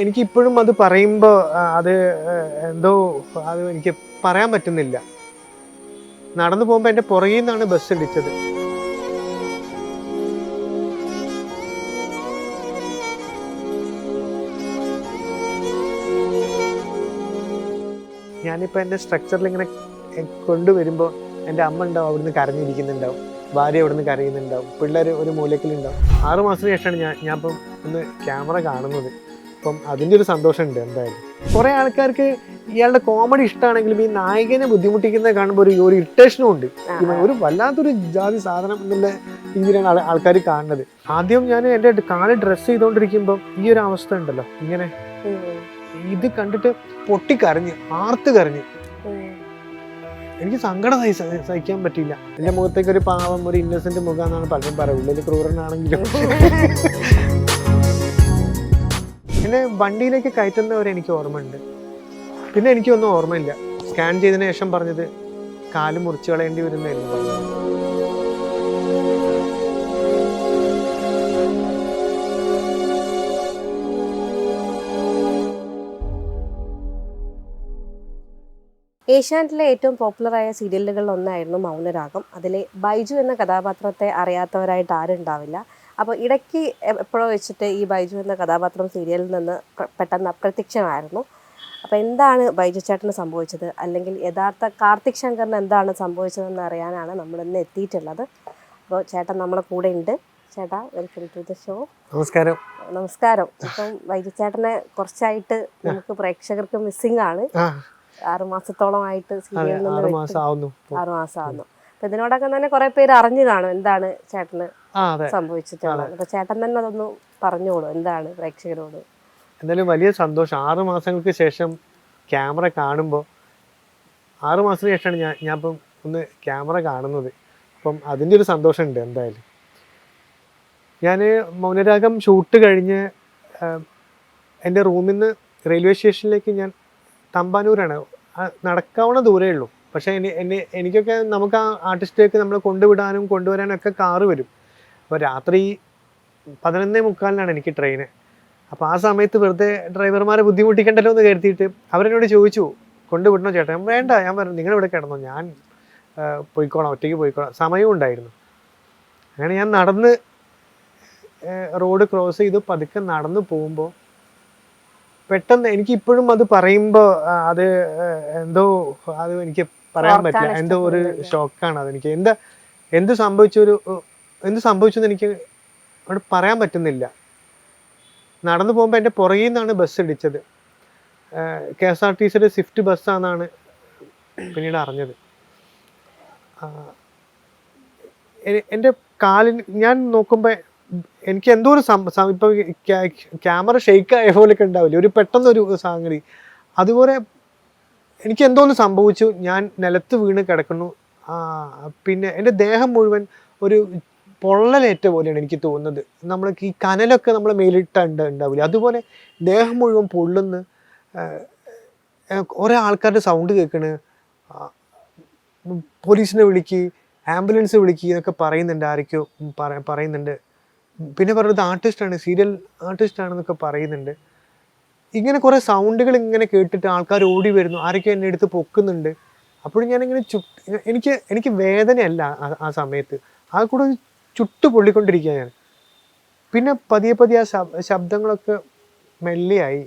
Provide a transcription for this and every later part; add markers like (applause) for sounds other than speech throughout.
എനിക്ക് ഇപ്പോഴും അത് പറയുമ്പോൾ അത് എന്തോ അത് എനിക്ക് പറയാൻ പറ്റുന്നില്ല. നടന്നു പോകുമ്പോൾ എന്റെ പുറകിൽ നിന്നാണ് ബസ് ഇടിച്ചത്. ഞാനിപ്പോൾ എന്റെ സ്ട്രക്ചറിൽ ഇങ്ങനെ കൊണ്ടുവരുമ്പോൾ എന്റെ അമ്മ ഉണ്ടാവും അവിടുന്ന് കരഞ്ഞിരിക്കുന്നുണ്ടാവും. ഭാര്യ അവിടുന്ന് കരയുന്നുണ്ടാവും. പിള്ളേർ ഒരു മൂലക്കിലുണ്ടാവും. ആറുമാസത്തിന് ശേഷമാണ് ഞാൻ ഞാൻ ഇപ്പം ഒന്ന് ക്യാമറ കാണുന്നത്. അപ്പം അതിന്റെ ഒരു സന്തോഷമുണ്ട് എന്തായാലും. കുറേ ആൾക്കാർക്ക് ഇയാളുടെ കോമഡി ഇഷ്ടമാണെങ്കിലും ഈ നായകനെ ബുദ്ധിമുട്ടിക്കുന്നത് കാണുമ്പോൾ ഒരു ഒരു ഇറിറ്റേഷനും ഉണ്ട്. ഒരു വല്ലാത്തൊരു ജാതി സാധനം എന്നുള്ള രീതിയിലാണ് ആൾക്കാർ കാണുന്നത്. ആദ്യം ഞാൻ എന്റെ കാൽ ഡ്രസ്സ് ചെയ്തുകൊണ്ടിരിക്കുമ്പോൾ ഈ ഒരു അവസ്ഥ ഉണ്ടല്ലോ. ഇങ്ങനെ ഇത് കണ്ടിട്ട് പൊട്ടിക്കരഞ്ഞ് ആർത്ത് കരഞ്ഞ്. എനിക്ക് സങ്കടം സഹി- സഹി- സഹിക്കാൻ പറ്റിയില്ല. എന്റെ മുഖത്തേക്ക് ഒരു പാവം ഒരു ഇന്നസെന്റ് മുഖം എന്നാണ് പലരും പറയുക. ഉള്ളിൽ ക്രൂരനാണെങ്കിലും. എന്നെ വണ്ടിയിലേക്ക് കയറ്റുന്നവരെ എനിക്ക് ഓർമ്മയുണ്ട്. പിന്നെ എനിക്കൊന്നും ഓർമ്മയില്ല. സ്കാൻ ചെയ്തതിന് ശേഷം പറഞ്ഞത് കാൽ മുറിച്ചു കളയേണ്ടി വരുന്നതായിരുന്നു പറഞ്ഞത്. ഏഷ്യാനെറ്റിലെ ഏറ്റവും പോപ്പുലറായ സീരിയലുകളിൽ ഒന്നായിരുന്നു മൗനരാഗം. അതിലെ ബൈജു എന്ന കഥാപാത്രത്തെ അറിയാത്തവരായിട്ട് ആരും ഉണ്ടാവില്ല അപ്പോൾ ഇടയ്ക്ക് എപ്പോഴോ വെച്ചിട്ട് ഈ ബൈജു എന്ന കഥാപാത്രം സീരിയലിൽ നിന്ന് പെട്ടെന്ന് അപ്രത്യക്ഷമായിരുന്നു. അപ്പോൾ എന്താണ് ബൈജു ചേട്ടന് സംഭവിച്ചത്? അല്ലെങ്കിൽ യഥാർത്ഥ കാർത്തിക് ശങ്കറിന് എന്താണ് സംഭവിച്ചതെന്ന് അറിയാനാണ് നമ്മൾ ഇന്ന് എത്തിയിട്ടുള്ളത്. അപ്പോൾ ചേട്ടൻ നമ്മളെ കൂടെ ഉണ്ട്. ചേട്ടാ വെൽക്കം ടു ദ ഷോ നമസ്കാരം. നമസ്കാരം. ഇപ്പം ബൈജു ചേട്ടനെ കുറച്ചായിട്ട് നമുക്ക് പ്രേക്ഷകർക്ക് മിസ്സിംഗ് ആണ്. ആറു മാസത്തോളമായിട്ട് സീരിയലിൽ നിന്ന് മാസം ആവുന്നു. ഇപ്പൊ. ആറു മാസം ആവുന്നു. അപ്പൊ ഇതിനോടൊക്കെ തന്നെ കുറെ പേര് അറിഞ്ഞു കാണും എന്താണ് ചേട്ടന് സംഭവിച്ചിട്ടുള്ളത്. അപ്പൊ ചേട്ടൻ തന്നെ അതൊന്ന് പറഞ്ഞോളൂ എന്താണ് പ്രേക്ഷകരോട്? എന്തായാലും വലിയ സന്തോഷം. ആറ് മാസങ്ങൾക്ക് ശേഷം ക്യാമറ കാണുമ്പോൾ ആറ് മാസത്തിന് ശേഷമാണ് ഞാൻ ഞാൻ ഇപ്പം ഒന്ന് ക്യാമറ കാണുന്നത്. അപ്പം അതിന്റെ ഒരു സന്തോഷമുണ്ട് എന്തായാലും. ഞാൻ മൗനരാഗം ഷൂട്ട് കഴിഞ്ഞ് എന്റെ റൂമിൽ നിന്ന് റെയിൽവേ സ്റ്റേഷനിലേക്ക് ഞാൻ തമ്പാനൂരാണ്. നടക്കാവുന്ന ദൂരേ ഉള്ളൂ. പക്ഷേ എനി എന്നെ എനിക്കൊക്കെ നമുക്ക് ആ ആർട്ടിസ്റ്റേക്ക് നമ്മളെ കൊണ്ടുവിടാനും കൊണ്ടുവരാനും ഒക്കെ കാറ് വരും. അപ്പോൾ രാത്രി പതിനൊന്നേ മുക്കാലിനാണ് എനിക്ക് ട്രെയിന് അപ്പോൾ ആ സമയത്ത് വെറുതെ ഡ്രൈവർമാരെ ബുദ്ധിമുട്ടിക്കണ്ടല്ലോ എന്ന് കരുതിയിട്ട് അവരെന്നോട് ചോദിച്ചു കൊണ്ടുവിടണോ ചേട്ടാ? വേണ്ട ഞാൻ പറഞ്ഞു നിങ്ങൾ ഇവിടെ കിടന്നോ. ഞാൻ പോയിക്കോണം പോയിക്കോളാം. ഒറ്റയ്ക്ക് പോയിക്കോളാം. സമയവും ഉണ്ടായിരുന്നു. അങ്ങനെ ഞാൻ നടന്ന് റോഡ് ക്രോസ് ചെയ്ത് പതുക്കെ നടന്ന് പോകുമ്പോൾ പെട്ടെന്ന് എനിക്ക് ഇപ്പോഴും അത് പറയുമ്പോൾ അത് എന്തോ അത് എനിക്ക് പറയാൻ പറ്റില്ല. എന്തോ ഒരു. ഷോക്കാണ് അതെനിക്ക്. എന്താ എന്ത് സംഭവിച്ചൊരു എന്ത് സംഭവിച്ചെന്ന് എനിക്ക് അവിടെ പറയാൻ പറ്റുന്നില്ല. നടന്നു പോകുമ്പോൾ എന്റെ പുറകിൽ നിന്നാണ് ബസ് ഇടിച്ചത് കെ എസ് ആർ ടി സിയുടെ സ്വിഫ്റ്റ് ബസ്സാണെന്നാണ് പിന്നീട് അറിഞ്ഞത്. എന്റെ കാലിന് ഞാൻ നോക്കുമ്പോൾ എനിക്ക് എന്തോ ഒരു ഇപ്പോൾ ക്യാമറ ഷെയ്ക്ക് ആയ പോലെയൊക്കെ ഉണ്ടാവില്ല? ഒരു പെട്ടെന്നൊരു സംഗതി അതുപോലെ എനിക്ക് എന്തോ ഒന്ന് സംഭവിച്ചു. ഞാൻ നിലത്ത് വീണ് കിടക്കുന്നു. പിന്നെ എന്റെ ദേഹം മുഴുവൻ ഒരു പൊള്ളലേറ്റ പോലെയാണ് എനിക്ക് തോന്നുന്നത്. നമ്മൾ ഈ കനലൊക്കെ നമ്മൾ മേലിട്ട ഉണ്ടാവില്ല? അതുപോലെ ദേഹം മുഴുവൻ പൊള്ളുന്ന കുറേ ആൾക്കാരുടെ സൗണ്ട് കേൾക്കണ്. പോലീസിനെ വിളിക്ക് ആംബുലൻസ് വിളിക്ക് എന്നൊക്കെ പറയുന്നുണ്ട് ആരൊക്കെയോ പറ- പറയുന്നുണ്ട്. പിന്നെ പറയുന്നത് ആർട്ടിസ്റ്റാണ് സീരിയൽ ആർട്ടിസ്റ്റാണെന്നൊക്കെ പറയുന്നുണ്ട്. ഇങ്ങനെ കുറേ സൗണ്ടുകൾ ഇങ്ങനെ കേട്ടിട്ട് ആൾക്കാർ ഓടി വരുന്നു ആരൊക്കെ എന്നെ എടുത്ത് പൊക്കുന്നുണ്ട്. അപ്പോഴും ഞാനിങ്ങനെ ചു എനിക്ക് എനിക്ക് വേദനയല്ല ആ- സമയത്ത്. ആ കൂടെ ചുട്ടു പൊള്ളിക്കൊണ്ടിരിക്കുക ഞാൻ പിന്നെ പതിയെ പതിയെ ആ ശബ് ശബ്ദങ്ങളൊക്കെ മെല്ലിയായി.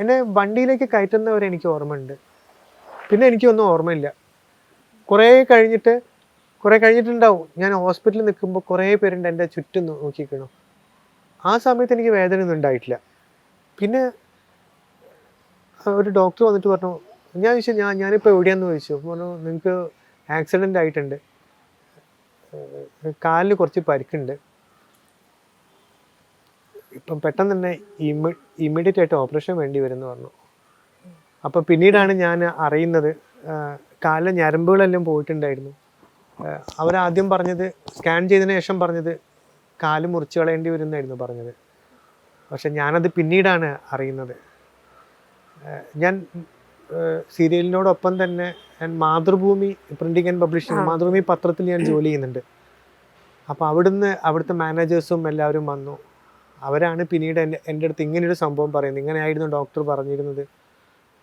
എന്നെ വണ്ടിയിലേക്ക് കയറ്റുന്നവരെ എനിക്ക് ഓർമ്മയുണ്ട്. പിന്നെ എനിക്കൊന്നും ഓർമ്മയില്ല. കുറേ കഴിഞ്ഞിട്ട് കുറേ കഴിഞ്ഞിട്ടുണ്ടാവും. ഞാൻ ഹോസ്പിറ്റലിൽ നിൽക്കുമ്പോൾ കുറേ പേരുണ്ട് എന്റെ ചുറ്റും നോക്കിക്കണം. ആ സമയത്ത് എനിക്ക് വേദന ഒന്നും ഉണ്ടായിട്ടില്ല. പിന്നെ ഒരു ഡോക്ടർ വന്നിട്ട് പറഞ്ഞു ഞാൻ ചോദിച്ചു ഞാൻ ഞാനിപ്പോൾ എവിടെയാന്ന് ചോദിച്ചു? പറഞ്ഞു നിങ്ങൾക്ക് ആക്സിഡന്റ് ആയിട്ടുണ്ട്. കാലിന് കുറച്ച് പരിക്കുണ്ട്. ഇപ്പം പെട്ടെന്ന് തന്നെ ഇമ്മി ഇമ്മീഡിയറ്റ് ആയിട്ട് ഓപ്പറേഷൻ വേണ്ടി വരുമെന്ന് പറഞ്ഞു. അപ്പോൾ പിന്നീടാണ് ഞാൻ അറിയുന്നത് കാലിലെ ഞരമ്പുകളെല്ലാം പോയിട്ടുണ്ടായിരുന്നു. അവരാദ്യം പറഞ്ഞത് സ്കാൻ ചെയ്തതിന് ശേഷം പറഞ്ഞത് കാൽ മുറിച്ച് കളയേണ്ടി വരുന്നായിരുന്നു പറഞ്ഞത്. പക്ഷെ ഞാനത് പിന്നീടാണ് അറിയുന്നത്. ഞാൻ സീരിയലിനോടൊപ്പം തന്നെ ഞാൻ Mathrubhumi printing and publishing Mathrubhumi പത്രത്തിൽ ഞാൻ ജോലി ചെയ്യുന്നുണ്ട്. അപ്പോൾ അവിടുന്ന് അവിടുത്തെ മാനേജേഴ്സും എല്ലാവരും വന്നു. അവരാണ് പിന്നീട് എന്റെ എന്റെ അടുത്ത് ഇങ്ങനെയൊരു സംഭവം പറയുന്നത്. ഇങ്ങനെയായിരുന്നു ഡോക്ടർ പറഞ്ഞിരുന്നത്.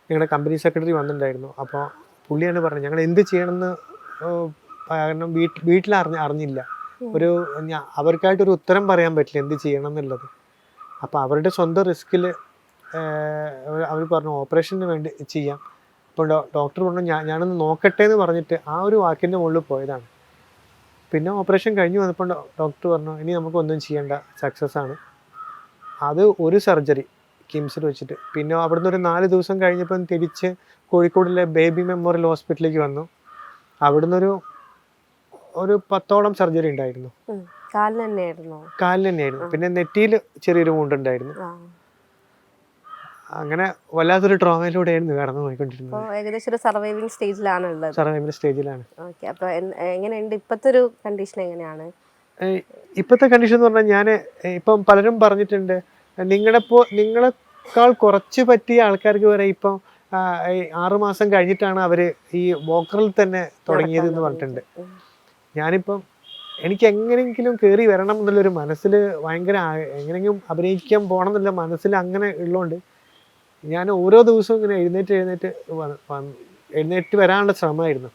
ഞങ്ങളുടെ കമ്പനി സെക്രട്ടറി വന്നിട്ടുണ്ടായിരുന്നു. അപ്പോൾ പുള്ളിയാണ് പറഞ്ഞത് ഞങ്ങൾ എന്ത് ചെയ്യണമെന്ന് കാരണം വീട്ടിൽ വീട്ടിൽ അറിഞ്ഞ അറിഞ്ഞില്ല ഒരു അവർക്കായിട്ടൊരു ഉത്തരം പറയാൻ പറ്റില്ല എന്ത് ചെയ്യണം എന്നുള്ളത് അപ്പോൾ അവരുടെ സ്വന്തം റിസ്കിൽ അവർ പറഞ്ഞു ഓപ്പറേഷന് വേണ്ടി ചെയ്യാം. അപ്പോൾ ഡോക്ടർ പറഞ്ഞു ഞാൻ ഞാനൊന്ന് നോക്കട്ടെ എന്ന് പറഞ്ഞിട്ട് ആ ഒരു വാക്കിന്റെ മുകളിൽ പോയതാണ്. പിന്നെ ഓപ്പറേഷൻ കഴിഞ്ഞു വന്നപ്പോൾ ഡോക്ടർ പറഞ്ഞു ഇനി നമുക്ക് ഒന്നും ചെയ്യേണ്ട സക്സസ് ആണ്. അത് ഒരു സർജറി കിംസിൽ വെച്ചിട്ട്. പിന്നെ അവിടുന്ന് ഒരു നാല് ദിവസം കഴിഞ്ഞപ്പം തിരിച്ച് കോഴിക്കോടിലെ ബേബി മെമ്മോറിയൽ ഹോസ്പിറ്റലിലേക്ക് വന്നു. അവിടുന്ന് ഒരു ഒരു പത്തോളം സർജറി ഉണ്ടായിരുന്നു. കാലിന് തന്നെയായിരുന്നോ? പിന്നെ നെറ്റിയിൽ ചെറിയൊരു ആ. അങ്ങനെ വല്ലാത്തൊരു ട്രോമയിലൂടെയായിരുന്നു കടന്നു പോയിക്കൊണ്ടിരുന്നത് ഏകദേശം ഒരു സർവൈവിങ് സ്റ്റേജിലാണ് ഉള്ളത് സർവൈവിംഗ് സ്റ്റേജിലാണ് ഓക്കെ അപ്പോൾ എങ്ങനെയുണ്ട് ഇപ്പോഴത്തെ ഒരു കണ്ടീഷൻ എങ്ങനെയാണ്? ഇപ്പോഴത്തെ കണ്ടീഷൻ എന്ന് പറഞ്ഞാൽ ഞാൻ ഇപ്പം പലരും പറഞ്ഞിട്ടുണ്ട് നിങ്ങളെ പോ നിങ്ങളെക്കാൾ കുറച്ച് പറ്റിയ ആൾക്കാർക്ക് വരെ ഇപ്പം ആറുമാസം മാസം കഴിഞ്ഞിട്ടാണ് അവർ ഈ വോക്കറിൽ തന്നെ തുടങ്ങിയത് എന്ന് പറഞ്ഞിട്ടുണ്ട്. ഞാനിപ്പം എനിക്ക് എങ്ങനെയെങ്കിലും കയറി വരണം എന്നുള്ളൊരു മനസ്സിൽ ഭയങ്കര എങ്ങനെയെങ്കിലും അഭിനയിക്കാൻ പോകണം എന്നുള്ള മനസ്സിൽ അങ്ങനെ ഉള്ളതുകൊണ്ട് ഞാൻ ഓരോ ദിവസവും ഇങ്ങനെ എഴുന്നേറ്റ് എഴുന്നേറ്റ് എഴുന്നേറ്റ് വരാനുള്ള ശ്രമമായിരുന്നു.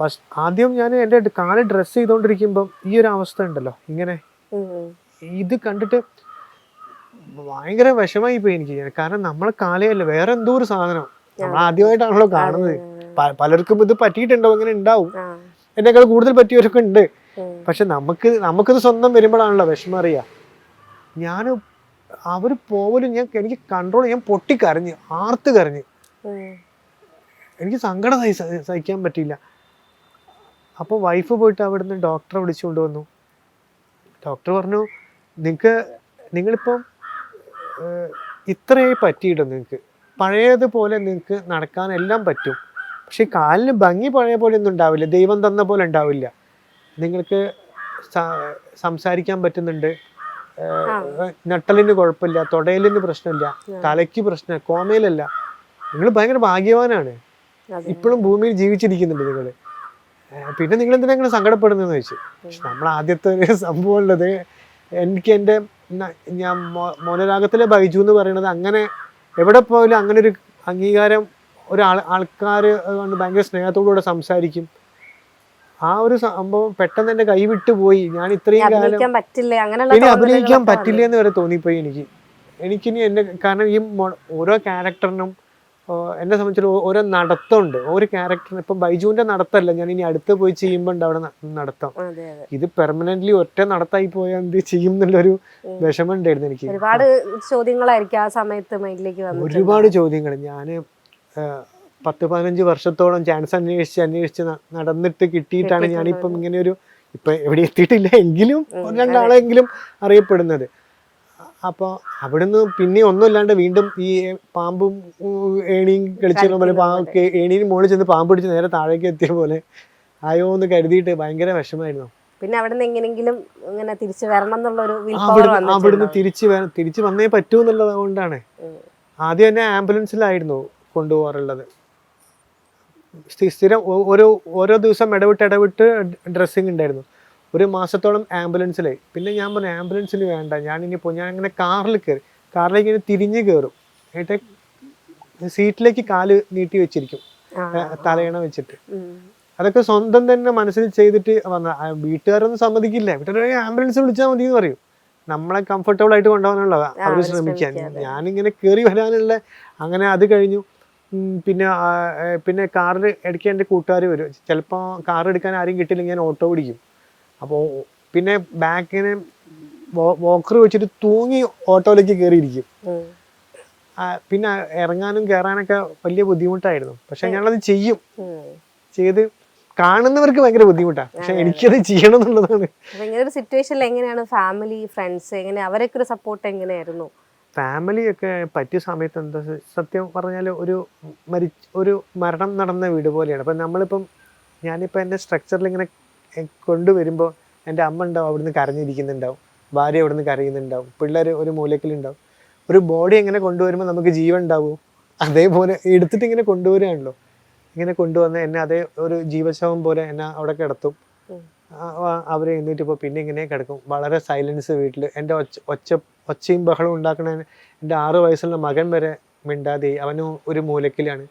പക്ഷെ ആദ്യം ഞാൻ എന്റെ കാൽ ഡ്രസ്സ് ചെയ്തുകൊണ്ടിരിക്കുമ്പം ഈ ഒരു അവസ്ഥ ഉണ്ടല്ലോ ഇങ്ങനെ. ഇത് കണ്ടിട്ട് ഭയങ്കര വിഷമായി പോയി എനിക്ക്. കാരണം നമ്മളെ കാലയല്ല വേറെ എന്തോ ഒരു സാധനം. നമ്മൾ ആദ്യമായിട്ടാണല്ലോ കാണുന്നത്. പലർക്കും ഇത് പറ്റിയിട്ടുണ്ടോ ഇങ്ങനെ ഉണ്ടാവും. എന്നെക്കാൾ കൂടുതൽ പറ്റിയവരൊക്കെ ഉണ്ട്. പക്ഷെ നമുക്ക് നമുക്കിത് സ്വന്തം വരുമ്പോഴാണല്ലോ വിഷമം അറിയാം. ഞാൻ അവർ പോവലും ഞാൻ എനിക്ക് കൺട്രോൾ ഞാൻ പൊട്ടിക്കരഞ്ഞ് ആർത്ത് കരഞ്ഞ്. എനിക്ക് സങ്കടം സഹി- സഹി- സഹിക്കാൻ പറ്റിയില്ല. അപ്പോൾ വൈഫ് പോയിട്ട് അവിടുന്ന് ഡോക്ടറെ വിളിച്ചുകൊണ്ട് വന്നു. ഡോക്ടർ പറഞ്ഞു നിങ്ങൾക്ക് നിങ്ങളിപ്പം ഇത്രയേ ഇത്രയായി പറ്റിയിട്ടോ നിങ്ങൾക്ക് പഴയതുപോലെ നിങ്ങൾക്ക് നടക്കാൻ എല്ലാം പറ്റും. പക്ഷെ കാലിന് ഭംഗി പഴയ പോലെ ഒന്നും ഉണ്ടാവില്ല. ദൈവം തന്ന പോലെ ഉണ്ടാവില്ല. നിങ്ങൾക്ക് സംസാരിക്കാൻ പറ്റുന്നുണ്ട്. നട്ടലിന് കുഴപ്പമില്ല തൊടയിലിന് പ്രശ്നമില്ല തലയ്ക്ക് പ്രശ്നം കോമയിലല്ല. നിങ്ങൾ ഭയങ്കര ഭാഗ്യവാനാണ്. ഇപ്പോഴും ഭൂമിയിൽ ജീവിച്ചിരിക്കുന്നുണ്ട് നിങ്ങൾ. പിന്നെ നിങ്ങൾ എന്തിനാ നിങ്ങൾ സങ്കടപ്പെടുന്നതെന്ന് ചോദിച്ചു. പക്ഷെ നമ്മൾ ആദ്യത്തെ ഒരു സംഭവം ഉള്ളത് എനിക്ക് എന്റെ ഞാൻ മോനരാഗത്തിലെ ബൈജു എന്ന് പറയുന്നത് അങ്ങനെ എവിടെ പോയാലും അങ്ങനെ ഒരു അംഗീകാരം ഒരാൾ ആൾക്കാർ ഭയങ്കര സ്നേഹത്തോടുകൂടെ സംസാരിക്കും. ആ ഒരു സംഭവം പെട്ടെന്ന് എന്റെ കൈ വിട്ടു പോയി. ഞാൻ ഇത്രയും കാലം അഭിനയിക്കാൻ പറ്റില്ല. അങ്ങനെയുള്ള ഇനി അഭിനയിക്കാൻ തോന്നലുകളൊക്കെ പറ്റില്ല എന്ന് വരെ തോന്നിപ്പോയി എനിക്ക്. എനിക്കിനി എന്റെ കാരണം ഈ ഓരോ ക്യാരക്ടറിനും എന്നെ സംബന്ധിച്ച് ഓരോ നടത്തമുണ്ട്. ഒരു ക്യാരക്ടറിന് ഇപ്പം ബൈജുവിന്റെ നടത്തല്ല. ഞാൻ ഇനി അടുത്ത് പോയി ചെയ്യുമ്പോൾ അവിടെ നടത്തം. ഇത് പെർമനന്റ്ലി ഒറ്റ നടത്തായി പോയാൽ എന്ത് ചെയ്യും എന്നുള്ളൊരു വിഷമമുണ്ടായിരുന്നു വിഷമം ഉണ്ടായിരുന്നു എനിക്ക്. ഒരുപാട് ചോദ്യങ്ങളായിരിക്കും ആ സമയത്ത് മൈൻഡിലേക്ക് ഒരുപാട് ചോദ്യങ്ങൾ ഞാൻ പത്ത് പതിനഞ്ച് വർഷത്തോളം ചാൻസ് അന്വേഷിച്ച് അന്വേഷിച്ച് നടന്നിട്ട് കിട്ടിയിട്ടാണ് ഞാനിപ്പം ഇങ്ങനെ ഒരു ഇപ്പൊ എവിടെ എത്തിയിട്ടില്ല എങ്കിലും രണ്ടാളെങ്കിലും അറിയപ്പെടുന്നത്. അപ്പോൾ അവിടുന്ന് പിന്നെ ഒന്നുമില്ലാണ്ട് വീണ്ടും ഈ പാമ്പും ഏണിയും കളിച്ചിരുന്ന പോലെ. പാ ഏണിയും മുകളിൽ ചെന്ന് പാമ്പ് പിടിച്ച് നേരെ താഴേക്ക് എത്തിയ പോലെ ആയോ എന്ന് കരുതിയിട്ട് ഭയങ്കര വിഷമായിരുന്നു പിന്നെ അവിടെ നിന്ന് എങ്ങനെങ്കിലും ഇങ്ങനെ തിരിച്ചു വരണം എന്നുള്ള ഒരു വിൽ പവർ അവിടുന്ന് തിരിച്ചു തിരിച്ചു വന്നേ പറ്റൂ എന്നുള്ളത് കൊണ്ടാണ്. ആദ്യം തന്നെ ആംബുലൻസിലായിരുന്നു കൊണ്ടുപോകാറുള്ളത്. സ്ഥിരം ഒരു ഓരോ ദിവസം ഇടവിട്ട് ഇടവിട്ട് ഡ്രസ്സിങ് ഉണ്ടായിരുന്നു. ഒരു മാസത്തോളം ആംബുലൻസിലായി. പിന്നെ ഞാൻ പറഞ്ഞു ആംബുലൻസിൽ വേണ്ട. ഞാൻ ഇനി പോ ഞാൻ അങ്ങനെ കാറിൽ കയറി കാറിലേക്ക് ഇങ്ങനെ തിരിഞ്ഞ് കയറും. എന്നിട്ട് സീറ്റിലേക്ക് കാൽ നീട്ടി വെച്ചിരിക്കും. തലയണ വെച്ചിട്ട്. അതൊക്കെ സ്വന്തം തന്നെ മനസ്സിൽ ചെയ്തിട്ട് വന്ന വീട്ടുകാരൊന്നും സമ്മതിക്കില്ല. വീട്ടുകാർ ആംബുലൻസ് വിളിച്ചാൽ മതി എന്ന് പറയും. നമ്മളെ കംഫർട്ടബിൾ ആയിട്ട് കൊണ്ടുപോകാനുള്ള അവർ ശ്രമിക്കാൻ. ഞാനിങ്ങനെ കയറി വരാനുള്ള അങ്ങനെ അത് കഴിഞ്ഞു. പിന്നെ പിന്നെ കാറിൽ ഇടയ്ക്ക് എന്റെ കൂട്ടുകാർ വരും. ചിലപ്പോൾ കാർ എടുക്കാൻ ആരും കിട്ടില്ല ഞാൻ ഓട്ടോ പിടിക്കും. അപ്പോൾ പിന്നെ ബാക്കിന് വോക്കർ വെച്ചിട്ട് തൂങ്ങി ഓട്ടോയിലേക്ക് കയറിയിരിക്കും. പിന്നെ ഇറങ്ങാനും കയറാനൊക്കെ വലിയ ബുദ്ധിമുട്ടായിരുന്നു. പക്ഷെ ഞാനത് ചെയ്യും. ചെയ്ത് കാണുന്നവർക്ക് ഭയങ്കര ബുദ്ധിമുട്ടാണ്. പക്ഷെ എനിക്കത് ചെയ്യണം എന്നുള്ളതാണ്. സിറ്റുവേഷനിൽ എങ്ങനെയാണ് ഫാമിലി ഫ്രണ്ട്സ് എങ്ങനെ അവരൊക്കെ ഒരു സപ്പോർട്ട് എങ്ങനെയായിരുന്നു? ഫാമിലി ഒക്കെ പറ്റിയ സമയത്ത് എന്താ സത്യം പറഞ്ഞാൽ ഒരു മരി ഒരു മരണം നടന്ന വീട് പോലെയാണ്. അപ്പം നമ്മളിപ്പം ഞാനിപ്പോൾ എന്റെ സ്ട്രക്ചറിൽ ഇങ്ങനെ കൊണ്ടുവരുമ്പോൾ എന്റെ അമ്മ ഉണ്ടാവും അവിടുന്ന് കരഞ്ഞിരിക്കുന്നുണ്ടാവും ഭാര്യ അവിടുന്ന് കരയുന്നുണ്ടാവും പിള്ളേർ ഒരു മൂലക്കിലുണ്ടാവും. ഒരു ബോഡി എങ്ങനെ കൊണ്ടുവരുമ്പോൾ നമുക്ക് ജീവൻ ഉണ്ടാവും? അതേപോലെ എടുത്തിട്ട് ഇങ്ങനെ കൊണ്ടുവരികയാണല്ലോ ഇങ്ങനെ കൊണ്ടുവന്ന് എന്നെ അതേ ഒരു ജീവശവം പോലെ എന്നെ അവിടെ കിടത്തും. അവരെ എഴുന്നേറ്റ് ഇപ്പോൾ പിന്നെ ഇങ്ങനെ കിടക്കും. വളരെ സൈലൻസ് വീട്ടിൽ എന്റെ ഒച്ച ഒച്ച ഒച്ചയും ബഹളവും ഉണ്ടാക്കണ എന്റെ ആറ് വയസ്സുള്ള മകൻ വരെ മിണ്ടാതെ അവനും ഒരു മൂലക്കിലാണ്.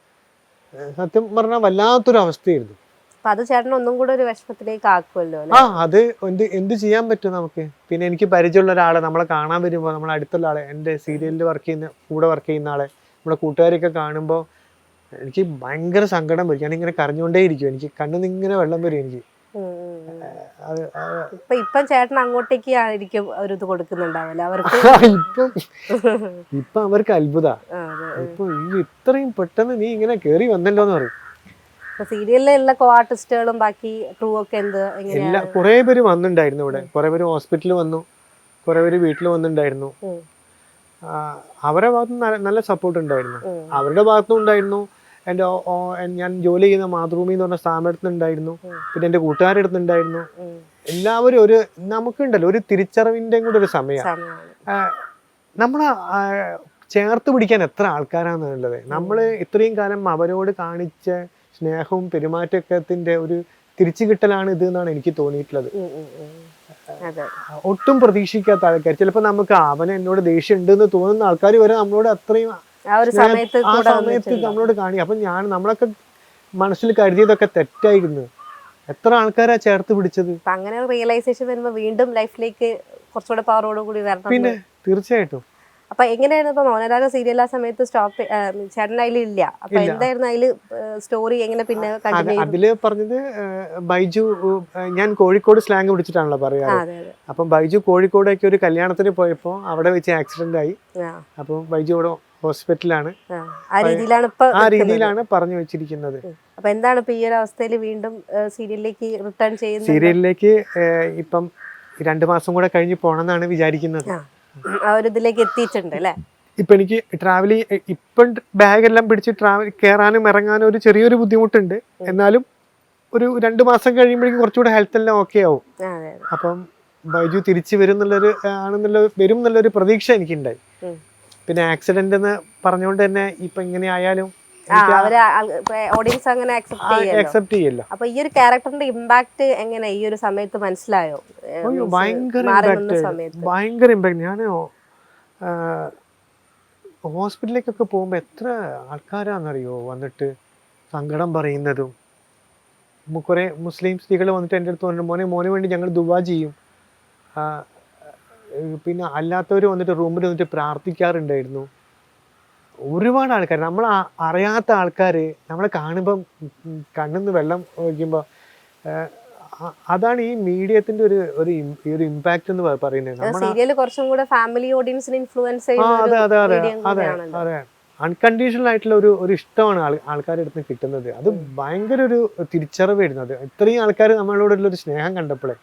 സത്യം പറഞ്ഞാൽ വല്ലാത്തൊരു അവസ്ഥയായിരുന്നു. അപ്പൊ അത് ചേട്ടൻ ഒന്നും കൂടെ ഒരു വിഷമത്തിലേക്ക് ആക്കുമല്ലോ ആ അത് എന്ത് എന്ത് ചെയ്യാൻ പറ്റും നമുക്ക്? പിന്നെ എനിക്ക് പരിചയമുള്ള ഒരാളെ നമ്മളെ കാണാൻ വരുമ്പോൾ നമ്മളെ അടുത്തുള്ള ആളെ എന്റെ സീരിയലിൽ വർക്ക് ചെയ്യുന്ന കൂടെ വർക്ക് ചെയ്യുന്ന ആളെ നമ്മളെ കൂട്ടുകാരൊക്കെ കാണുമ്പോൾ എനിക്ക് ഭയങ്കര സങ്കടം വരും. ഞാനിങ്ങനെ കരഞ്ഞുകൊണ്ടേ ഇരിക്കും എനിക്ക് കണ്ണിൽ ഇങ്ങനെ വെള്ളം വരും എനിക്ക്. ഇപ്പൊ ഇപ്പം ചേട്ടൻ അങ്ങോട്ടേക്ക് ആയിരിക്കും ഒരു ഇത് കൊടുക്കുന്നുണ്ടാവില്ല അവർക്ക്. ഇപ്പം ഇപ്പൊ അവർക്ക് അത്ഭുത. ഇപ്പൊ ഇത്രയും പെട്ടെന്ന് നീ ഇങ്ങനെ കേറി വന്നല്ലോ എന്ന് പറയും. സീരിയലിലുള്ള കോ ആർട്ടിസ്റ്റുകളും ബാക്കി ക്രൂ ഒക്കെ എന്ത് എല്ലാ കുറെ പേര് വന്നിട്ടുണ്ടായിരുന്നു ഇവിടെ. കുറെ പേര് ഹോസ്പിറ്റലിൽ വന്നു. കുറെ പേര് വീട്ടിൽ വന്നിട്ടുണ്ടായിരുന്നു. അവരുടെ ഭാഗത്ത് നല്ല സപ്പോർട്ട് ഉണ്ടായിരുന്നു. അവരുടെ ഭാഗത്തും ഉണ്ടായിരുന്നു. എന്റെ ഞാൻ ജോലി ചെയ്യുന്ന മാതൃഭൂമി എന്ന് പറഞ്ഞ സ്ഥാപനത്തിനുണ്ടായിരുന്നു പിന്നെ എന്റെ കൂട്ടുകാരുടെ അടുത്തുണ്ടായിരുന്നു എല്ലാവരും ഒരു നമുക്കുണ്ടല്ലോ ഒരു തിരിച്ചറിവിന്റെയും കൂടെ ഒരു സമയം. സമയമാണ് നമ്മൾ ചേർത്ത് പിടിക്കാൻ എത്ര ആൾക്കാരാണെന്നുള്ളത് നമ്മൾ ഇത്രയും കാലം അവരോട് കാണിച്ച സ്നേഹവും പെരുമാറ്റത്തിന്റെ ഒരു തിരിച്ചു കിട്ടലാണ് ഇത് എന്നാണ് എനിക്ക് തോന്നിയിട്ടുള്ളത്. ഒട്ടും പ്രതീക്ഷിക്കാത്ത ആൾക്കാർ ചിലപ്പോൾ നമുക്ക് അവനെ എന്നോട് ദേഷ്യം ഉണ്ടെന്ന് തോന്നുന്ന ആൾക്കാർ വരെ നമ്മളോട് അത്രയും ആ ഒരു സമയത്ത് ആ സമയത്ത് നമ്മളോട് കാണി അപ്പൊ ഞാൻ നമ്മളൊക്കെ മനസ്സിൽ കരുതിയതൊക്കെ തെറ്റായിരുന്നു. എത്ര ആൾക്കാരാ ചേർത്ത് പിടിച്ചത്? അങ്ങനെ റിയലൈസേഷൻ വരുമ്പോ വീണ്ടും ലൈഫിലേക്ക് കുറച്ചുകൂടെ പവറോട് കൂടി വരണം പിന്നെ തീർച്ചയായിട്ടും. അപ്പൊ എങ്ങനെയാണ് ഇപ്പൊ മോഹനരാജ സീരിയൽ ആ സമയത്ത് സ്റ്റോപ്പ് ചേട്ടൻ അതിൽ ഇല്ല. അപ്പൊ എന്തായിരുന്നു അതിൽ സ്റ്റോറി എങ്ങനെ പിന്നെ അത് അതിൽ പറഞ്ഞത് ബൈജു ഞാൻ കോഴിക്കോട് സ്ലാങ് പിടിച്ചിട്ടാണല്ലോ പറയാറ്. അപ്പം ബൈജു കോഴിക്കോടേക്ക് ഒരു കല്യാണത്തിന് പോയപ്പോ അവിടെ വെച്ച് ആക്സിഡന്റ് ആയി. അപ്പം ബൈജു അവിടെ ഹോസ്പിറ്റലാണ് ആ. രീതിയിലാണ് ഇപ്പൊ ആ രീതിയിലാണ് പറഞ്ഞു വെച്ചിരിക്കുന്നത്. അപ്പൊ എന്താണ് ഇപ്പൊ ഈ ഒരു അവസ്ഥയിൽ വീണ്ടും സീരിയലിലേക്ക് റിട്ടേൺ ചെയ്യുന്നത്? സീരിയലിലേക്ക് ഇപ്പം രണ്ട് മാസം കൂടെ കഴിഞ്ഞ് പോണെന്നാണ് വിചാരിക്കുന്നത്. ആ. ആ ഒരു ഇതിലേക്ക് എത്തിയിട്ടുണ്ട് അല്ലേ? ഇപ്പൊ എനിക്ക് ട്രാവൽ ഇപ്പം ബാഗെല്ലാം പിടിച്ച് ട്രാവൽ കയറാനും ഇറങ്ങാനും ഒരു ചെറിയൊരു ബുദ്ധിമുട്ടുണ്ട്. എന്നാലും ഒരു രണ്ട് മാസം കഴിയുമ്പോഴേക്കും കുറച്ചുകൂടെ ഹെൽത്ത് എല്ലാം ഓക്കെ ആവും. അപ്പം ബൈജു തിരിച്ചു വരും എന്നുള്ളൊരു ആണെന്നുള്ള വരും എന്നുള്ളൊരു പ്രതീക്ഷ എനിക്കുണ്ടായി. പിന്നെ ആക്സിഡന്റ് എന്ന് പറഞ്ഞുകൊണ്ട് തന്നെ ഇപ്പൊ ഇങ്ങനെ ആയാലും ഓഡിയൻസ് അങ്ങനെ അക്സെപ്റ്റ് ചെയ്യല്ലോ. അപ്പൊ ഈ ഒരു ക്യാരക്ടറിന്റെ ഇമ്പാക്ട് എങ്ങനെ ഈ ഒരു സമയത്ത് മനസ്സിലായോ? ഭയങ്കര ഭയങ്കര ഇമ്പാക്ട് ഞാൻ ഹോസ്പിറ്റലിലേക്കൊക്കെ പോകുമ്പോൾ എത്ര ആൾക്കാരാണെന്നറിയോ വന്നിട്ട് സങ്കടം പറയുന്നതും. കുറേ മുസ്ലിം സ്ത്രീകൾ വന്നിട്ട് എന്റെ അടുത്ത് പറഞ്ഞു മോനെ മോനെ വേണ്ടി ഞങ്ങൾ ദുവാ ചെയ്യും. പിന്നെ അല്ലാത്തവർ വന്നിട്ട് റൂമിൽ വന്നിട്ട് പ്രാർത്ഥിക്കാറുണ്ടായിരുന്നു. ഒരുപാട് ആൾക്കാർ നമ്മൾ അറിയാത്ത ആൾക്കാർ നമ്മളെ കാണുമ്പം കണ്ണിൽ നിന്ന് വെള്ളം ഒഴിക്കുമ്പോൾ അതാണ് ഈ മീഡിയത്തിന്റെ ഒരു ഒരു ഒരു ഇമ്പാക്റ്റ് എന്ന് പറയുന്നത് കുറച്ചും കൂടെ ഫാമിലി ഓഡിയൻസിനെ ഇൻഫ്ലുവൻസ് അതെ അതെ അതെ അതെ അതെ. അൺകണ്ടീഷണൽ ആയിട്ടുള്ള ഒരു ഒരു ഇഷ്ടമാണ് ആൾ ആൾക്കാരുടെ അടുത്ത് കിട്ടുന്നത്. അത് ഭയങ്കര ഒരു തിരിച്ചറിവ് അത്. ഇത്രയും ആൾക്കാർ നമ്മളോടുള്ള ഒരു സ്നേഹം കണ്ടപ്പോഴേ